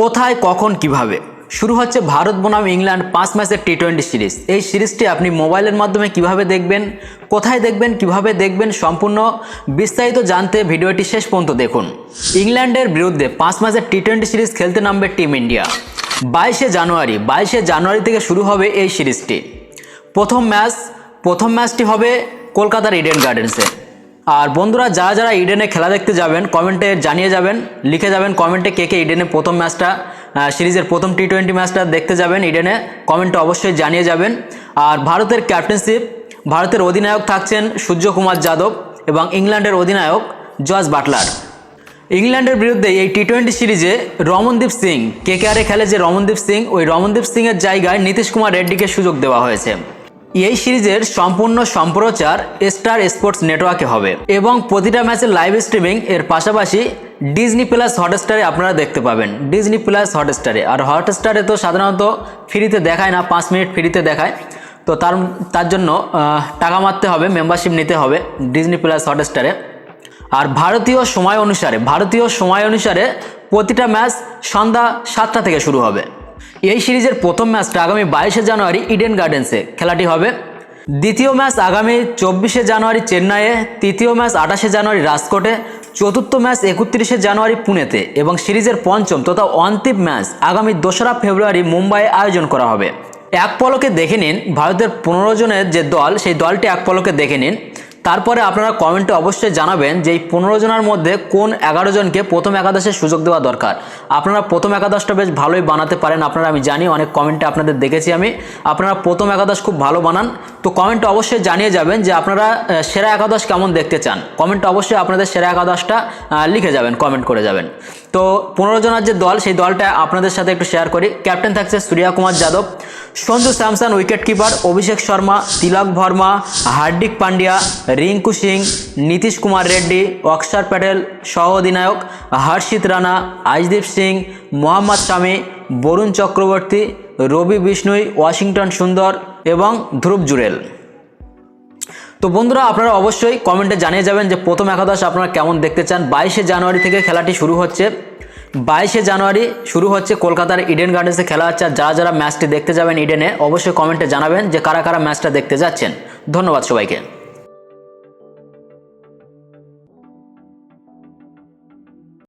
কোথায়, কখন, কীভাবে? শুরু হচ্ছে ভারত বনাম ইংল্যান্ড পাঁচ ম্যাচের টি টোয়েন্টি সিরিজ। এই সিরিজটি আপনি মোবাইলের মাধ্যমে কীভাবে দেখবেন, কোথায় দেখবেন, কীভাবে দেখবেন, সম্পূর্ণ বিস্তারিত জানতে ভিডিওটি শেষ পর্যন্ত দেখুন। ইংল্যান্ডের বিরুদ্ধে পাঁচ ম্যাচের টি টোয়েন্টি সিরিজ খেলতে নামবে টিম ইন্ডিয়া বাইশে জানুয়ারি বাইশে জানুয়ারি থেকে শুরু হবে এই সিরিজটি। প্রথম ম্যাচ, প্রথম ম্যাচটি হবে কলকাতার ইডেন গার্ডেন্সে আর বন্ধুরা, যারা যারা ইডেনে খেলা দেখতে যাবেন কমেন্টে জানিয়ে যাবেন, লিখে যাবেন কমেন্টে কে কে ইডেনে প্রথম ম্যাচটা সিরিজের প্রথম টি টোয়েন্টি ম্যাচটা দেখতে যাবেন ইডেনে কমেন্টে অবশ্যই জানিয়ে যাবেন। আর ভারতের ক্যাপ্টেনশিপ ভারতের অধিনায়ক থাকছেন সূর্যকুমার যাদব এবং ইংল্যান্ডের অধিনায়ক জর্জ বাটলার। ইংল্যান্ডের বিরুদ্ধে এই টি টোয়েন্টি সিরিজে রমনদীপ সিং, কে কে আরে খেলে যে রমনদীপ সিং, ওই রমনদীপ সিংয়ের জায়গায় নীতিশ কুমার রেড্ডিকে সুযোগ দেওয়া হয়েছে। এই সিরিজের সম্পূর্ণ সম্প্রচার স্টার স্পোর্টস নেটওয়ার্কে হবে এবং প্রতিটা ম্যাচের লাইভ স্ট্রিমিং এর পাশাপাশি ডিজনি প্লাস হটস্টারে আপনারা দেখতে পাবেন। Disney plus হটস্টারে। আর হটস্টারে তো সাধারণত ফ্রিতে দেখায় না, পাঁচ মিনিট ফ্রিতে দেখায়। তো তার তার জন্য টাকা মারতে হবে, মেম্বারশিপ নিতে হবে ডিজনি প্লাস হটস্টারে। আর ভারতীয় সময় অনুসারে, ভারতীয় সময় অনুসারে প্রতিটা ম্যাচ সন্ধ্যা সাতটা থেকে শুরু হবে। এই সিরিজের প্রথম ম্যাচটা আগামী বাইশে জানুয়ারি ইডেন গার্ডেন্সে। খেলাটি হবে দ্বিতীয় ম্যাচ আগামী চব্বিশে জানুয়ারি চেন্নাইয়ে, তৃতীয় ম্যাচ আঠাশে জানুয়ারি রাজকোটে, চতুর্থ ম্যাচ একত্রিশে জানুয়ারি পুনেতে এবং সিরিজের পঞ্চম তথা অন্তিম ম্যাচ আগামী দোসরা ফেব্রুয়ারি মুম্বাইয়ে আয়োজন করা হবে। এক পলকে দেখে নিন, ভারতের পনেরো জনের যে দল, সেই দলটি এক পলকে দেখে নিন। তারপরে আপনারা কমেন্টে অবশ্যই জানাবেন যে এই পনেরো জনের মধ্যে কোন এগারো জনকে প্রথম একাদশের সুযোগ দেওয়া দরকার। আপনারা প্রথম একাদশটা বেশ ভালোই বানাতে পারেন, আপনারা আমি জানি, অনেক কমেন্টে আপনাদের দেখেছি আমি। আপনারা প্রথম একাদশ খুব ভালো বানান। তো কমেন্টে অবশ্যই জানিয়ে যাবেন যে আপনারা সেরা একাদশ কেমন দেখতে চান। কমেন্টে অবশ্যই আপনাদের সেরা একাদশটা লিখে যাবেন, কমেন্ট করে যাবেন। তো পনেরো জনের যে দল, সেই দলটা আপনাদের সাথে একটু শেয়ার করি। ক্যাপ্টেন থাকছে সূর্যা কুমার যাদব। সঞ্জু স্যামসন উইকেট কিপার, অভিষেক শর্মা, তিলক ভর্মা হার্দিক পান্ডিয়া, রিঙ্কু সিং, নীতিশ কুমার রেড্ডি, অক্ষর প্যাটেল সহ অধিনায়ক হর্ষিত রানা আজদীপ সিং, মোহাম্মদ শামি, বরুণ চক্রবর্তী, রবি বিষ্ণুই, ওয়াশিংটন সুন্দর এবং ধ্রুব জুরেল। তো বন্ধুরা, আপনারা অবশ্যই কমেন্টে জানিয়ে যাবেন যে প্রথম একাদশ আপনারা কেমন দেখতে চান। বাইশে জানুয়ারি থেকে খেলাটি শুরু হচ্ছে। বাইশে জানুয়ারি শুরু হচ্ছে কলকাতার ইডেন গার্ডেন্সে খেলা হচ্ছে। আর যারা যারা ম্যাচটি দেখতে যাবেন ইডেনে অবশ্যই কমেন্টে জানাবেন যে কারা কারা ম্যাচটা দেখতে যাচ্ছেন। ধন্যবাদ সবাইকে।